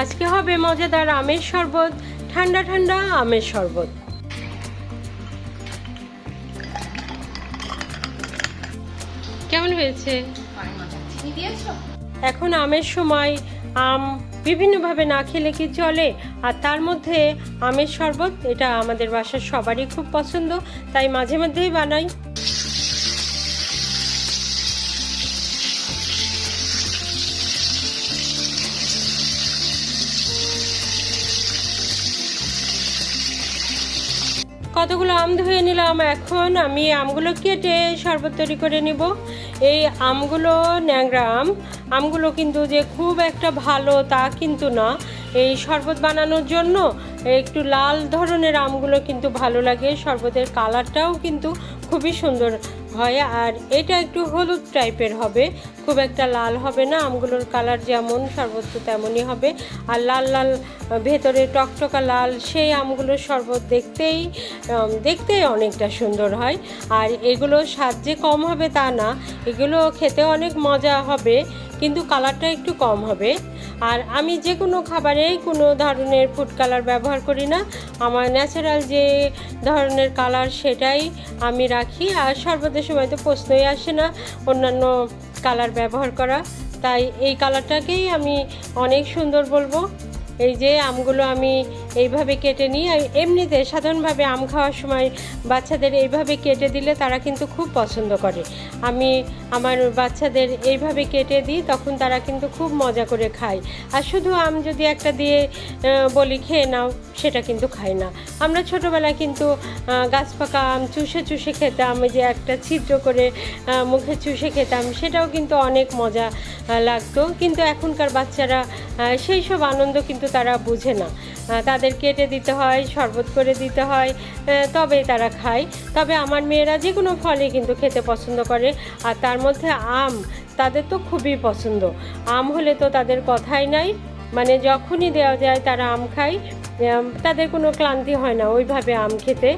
আজকে হবে মজাদার আমের শরবত, ঠান্ডা ঠান্ডা আমের শরবত। কেমন হয়েছে? এখন আমের সময়, আম বিভিন্নভাবে না খেলে কি চলে? আর তার মধ্যে আমের শরবত, এটা আমাদের বাসার সবারই খুব পছন্দ, তাই মাঝে মধ্যেই বানাই। কতগুলো আম ধুয়ে নিলাম? এখন আমি আমগুলো কেটে শরবত তৈরি করে নিব। এই আমগুলো ন্যাংরা আম। আমগুলো কিন্তু যে খুব একটা ভালো তা কিন্তু না। এই শরবত বানানোর জন্য একটু লাল ধরনের আমগুলো কিন্তু ভালো লাগে। শরবতের কালারটাও কিন্তু খুবই সুন্দর হয়। আর এটা একটু হলুদ টাইপের হবে। খুব একটা লাল হবে না, আমগুলোর কালার যেমন শরবত তেমনই হবে। আর লাল লাল, ভেতরে টকটকা লাল, সেই আমগুলোর শরবত দেখতেই দেখতেই অনেকটা সুন্দর হয়। আর এগুলো স্বাদ যে কম হবে তা না, এগুলো খেতে অনেক মজা হবে, কিন্তু কালারটা একটু কম হবে। আর আমি যে কোনো খাবারেই কোনো ধরনের ফুড কালার ব্যবহার করি না, আমার ন্যাচারাল যে ধরনের কালার সেটাই আমি রাখি। আর শরবতের সময় তো প্রশ্নই আসে না, অন্যান্য কালার ব্যবহার করা। তাই এই কালারটাকেই আমি অনেক সুন্দর বলব। এই যে আমগুলো আমি এইভাবে কেটে নিই এমনিতে সাধারণভাবে আম খাওয়ার সময় বাচ্চাদের এইভাবে কেটে দিলে তারা কিন্তু খুব পছন্দ করে। আমি আমার বাচ্চাদের এইভাবে কেটে দিই তখন তারা কিন্তু খুব মজা করে খায়। আর শুধু আম যদি একটা দিয়ে বলি খেয়ে নাও সেটা কিন্তু খায় না। আমরা ছোটোবেলায় কিন্তু গাছ পাকা আম চুষে চুষে খেতাম যে একটা ছিদ্র করে মুখে চুষে খেতাম সেটাও কিন্তু অনেক মজা লাগতো। কিন্তু এখনকার বাচ্চারা সেই সব আনন্দ কিন্তু তারা বুঝে না। আহ, তাদের কেটে দিতে হয়, শরবত করে দিতে হয় তবে তারা খায়। তবে আমার মেয়েরা যে কোনো ফলই কিন্তু খেতে পছন্দ করে। আর তার মধ্যে আম, তাদের তো খুবই পছন্দ। আম হলে তো তাদের কথাই নাই। মানে যখনই দেওয়া যায় তারা আম খায়। তাদের কোনো ক্লান্তি হয় না ওইভাবে আম খেতে।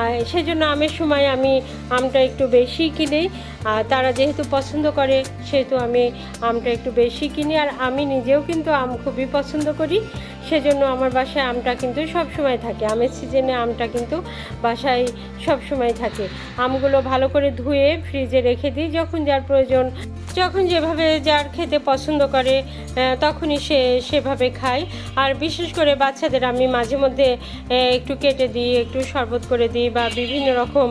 আর সেজন্য আমের সময় আমি আমটা একটু বেশি কিনি। আর তারা যেহেতু পছন্দ করে, সেহেতু আমি আমটা একটু বেশি কিনি। আর আমি নিজেও কিন্তু আম খুবই পছন্দ করি। সেজন্য আমার বাসায় আমটা কিন্তু সব সময় থাকে। আমের সিজনে আমটা কিন্তু বাসায় সব সময় থাকে। আমগুলো ভালো করে ধুয়ে ফ্রিজে রেখে দিই যখন যার প্রয়োজন। যখন যেভাবে যার খেতে পছন্দ করে তখনই সে সেভাবে খায়। আর বিশেষ করে বাচ্চাদের আমি মাঝে মধ্যে একটু কেটে দিই, একটু শরবত করে দিই বা বিভিন্ন রকম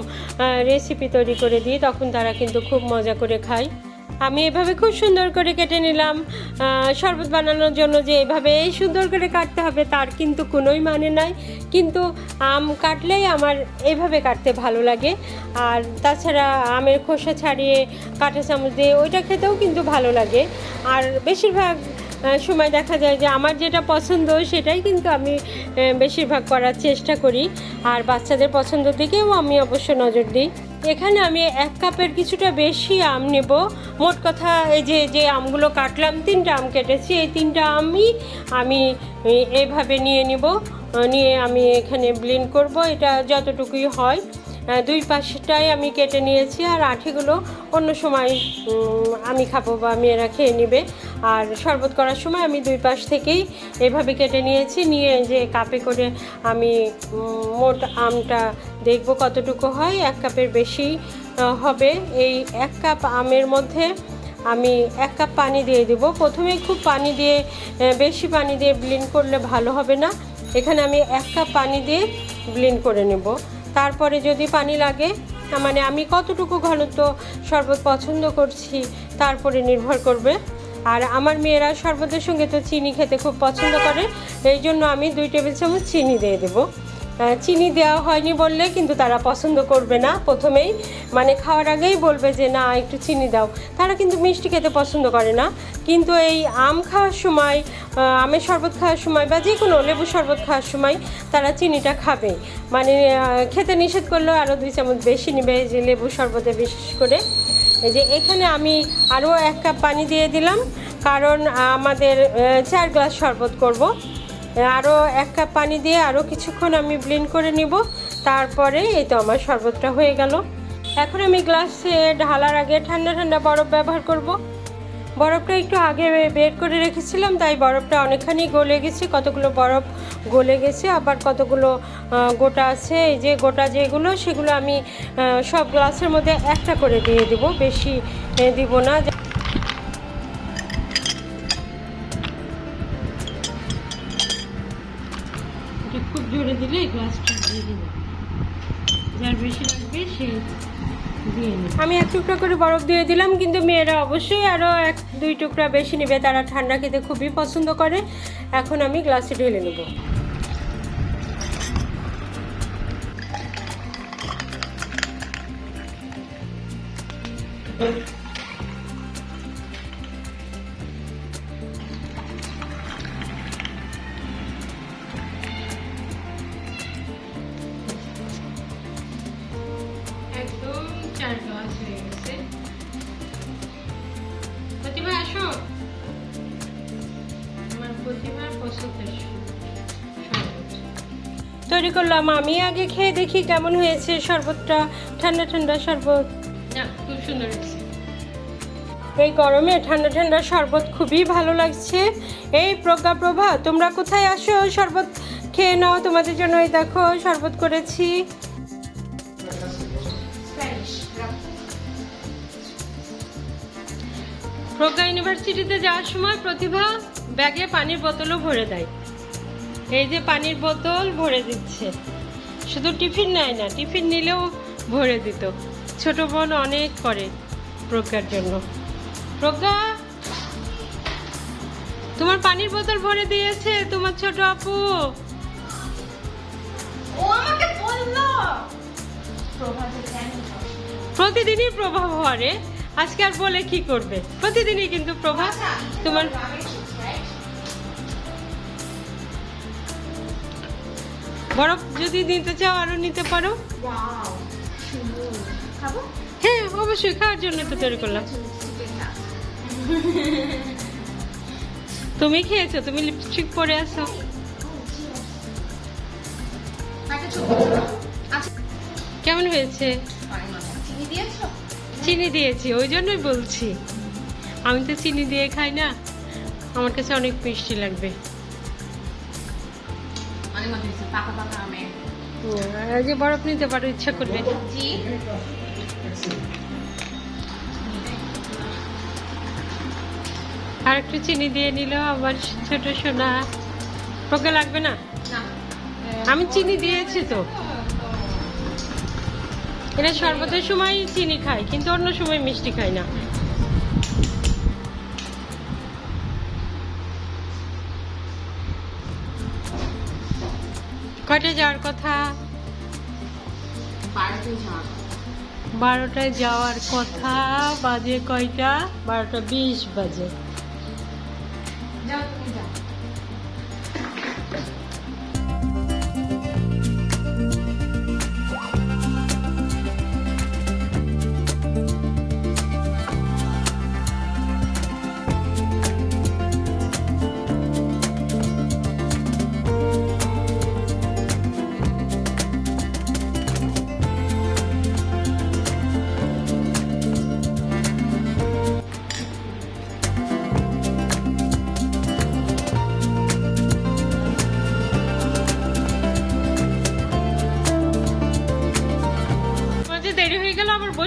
রেসিপি তৈরি করে দিই, তখন তারা কিন্তু খুব মজা করে খায়। আমি এভাবে খুব সুন্দর করে কেটে নিলাম। শরবত বানানোর জন্য যে এভাবে সুন্দর করে কাটতে হবে তার কিন্তু কোনোই মানে নাই। কিন্তু আম কাটলেই আমার এইভাবে কাটতে ভালো লাগে। আর তাছাড়া আমের খোসা ছাড়িয়ে কাঁটা চামচ দিয়ে ওইটা খেতেও কিন্তু ভালো লাগে। আর বেশিরভাগ সময় দেখা যায় যে আমার যেটা পছন্দ সেটাই কিন্তু আমি বেশিরভাগ করার চেষ্টা করি। আর বাচ্চাদের পছন্দের দিকেও আমি অবশ্য নজর দিই। এখানে আমি এক কাপের কিছুটা বেশি আম নেব। মোট কথা এই যে যে আমগুলো কাটলাম, তিনটা আম কেটেছি। এই তিনটা আমই আমি এভাবে নিয়ে নিব। নিয়ে আমি এখানে ব্লেন্ড করব। এটা যতটুকুই হয়। দুই পাশটাই আমি কেটে নিয়েছি আর আঠিগুলো অন্য সময় আমি খাব বা মেয়েরা খেয়ে নেবে। আর শরবত করার সময় আমি দুই পাশ থেকেই এভাবে কেটে নিয়েছি। নিয়ে যে কাপে করে আমি মোট আমটা দেখব কতটুকু হয়, এক কাপের বেশি হবে। এই এক কাপ আমের মধ্যে আমি এক কাপ পানি দিয়ে দেবো। প্রথমে খুব পানি দিয়ে বেশি পানি দিয়ে ব্লেন্ড করলে ভালো হবে না। এখানে আমি এক কাপ পানি দিয়ে ব্লেন্ড করে নেব। তারপরে যদি পানি লাগে মানে আমি কতটুকু ঘনত্ব শরবত পছন্দ করছি তারপরে নির্ভর করবে। আর আমার মেয়েরা শরবতের সঙ্গে তো চিনি খেতে খুব পছন্দ করে, এই জন্য আমি দুই টেবিল চামচ চিনি দিয়ে দেবো। চিনি দেওয়া হয়নি বললে কিন্তু তারা পছন্দ করবে না প্রথমেই। মানে খাওয়ার আগেই বলবে যে, না, একটু চিনি দাও। তারা কিন্তু মিষ্টি খেতে পছন্দ করে না। কিন্তু এই আম খাওয়ার সময় আমের শরবত খাওয়ার সময় বা যে কোনো লেবু শরবত খাওয়ার সময় তারা চিনিটা খাবে। মানে খেতে নিষেধ করলেও আরও দুই চামচ বেশি নেবে যে লেবু শরবতে বিশেষ করে। এই যে এখানে আমি আরও এক কাপ পানি দিয়ে দিলাম। কারণ আমাদের চার গ্লাস শরবত করব। আরও এক কাপ পানি দিয়ে আরও কিছুক্ষণ আমি ব্লেন্ড করে নিব। তারপরে এই তো আমার শরবতটা হয়ে গেল। এখন আমি গ্লাসে ঢালার আগে ঠান্ডা ঠান্ডা বরফ ব্যবহার করব। বরফটা একটু আগে বের করে রেখেছিলাম, তাই বরফটা অনেকখানি গলে গেছে। কতগুলো বরফ গলে গেছে, আবার কতগুলো গোটা আছে। এই যে গোটা যেগুলো, সেগুলো আমি সব গ্লাসের মধ্যে একটা করে দিয়ে দিব। বেশি দিব না। দিলে গ্লাসটা দিয়ে যার বেশি লাগবে সে আমি এক টুকরা করে বরফ দিয়ে দিলাম, কিন্তু মেয়েরা অবশ্যই আরও এক, দুই টুকরা বেশি নেবে। তারা ঠান্ডা খেতে খুবই পছন্দ করে। এখন আমি গ্লাসে ঢেলে নেব। একদম আসো আমার প্রতিভার পছন্দের তৈরি করলাম আমি। আগে খেয়ে দেখি কেমন হয়েছে শরবতটা ঠান্ডা ঠান্ডা শরবত। না খুব সুন্দর হয়েছে। এই গরমে ঠান্ডা ঠান্ডা শরবত খুবই ভালো লাগছে। এই প্রজ্ঞা প্রভা তোমরা কোথায় আসো? শরবত খেয়ে নাও তোমাদের জন্য এই দেখো শরবত করেছি। প্রজ্ঞা ইউনিভার্সিটিতে যাওয়ার সময় প্রতিভা ব্যাগে পানির বোতলও ভরে দেয়। এই যে পানির বোতল ভরে দিচ্ছে। শুধু টিফিন নেয় না টিফিন নিলেও ভরে দিত। ছোট বোন অনেক করে প্রজ্ঞার জন্য। প্রজ্ঞা তোমার পানির বোতল ভরে দিয়েছে তোমার ছোট আপু। ও আমাকে বলল। প্রতিদিনই প্রভাব ভরে আজকে আর বলে কি করবে? প্রতিদিনই কিন্তু প্রভাব আচ্ছা, তোমার বরফ যদি নিতে চাও আরও নিতে পারো। হ্যাঁ অবশ্যই খাওয়ার জন্য তো তৈরি করলাম। তুমি খেয়েছো? তুমি লিপস্টিক পরে আছো। আচ্ছা কেমন হয়েছে? চিনি দিয়েছ? চিনি দিয়েছি ওই জন্যই বলছি। আমি তো চিনি দিয়ে খাই না আমার কাছে অনেক মিষ্টি লাগবে। যে বরফ নিতে পারো ইচ্ছা করলে। জি। আর একটু চিনি দিয়ে নিল আমার ছোট সোনা। প্রজ্ঞা লাগবে না। আমি চিনি দিয়েছি তো। এটা শরবতের সময় চিনি খাই কিন্তু অন্য সময় মিষ্টি খাই না। কয়টা যাওয়ার কথা? বারোটায় যাওয়ার কথা। বাজে কয়টা? বারোটা বিশ বাজে।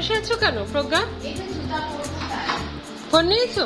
বসে আছো কেন প্রজ্ঞা? ফোন নিয়েছো?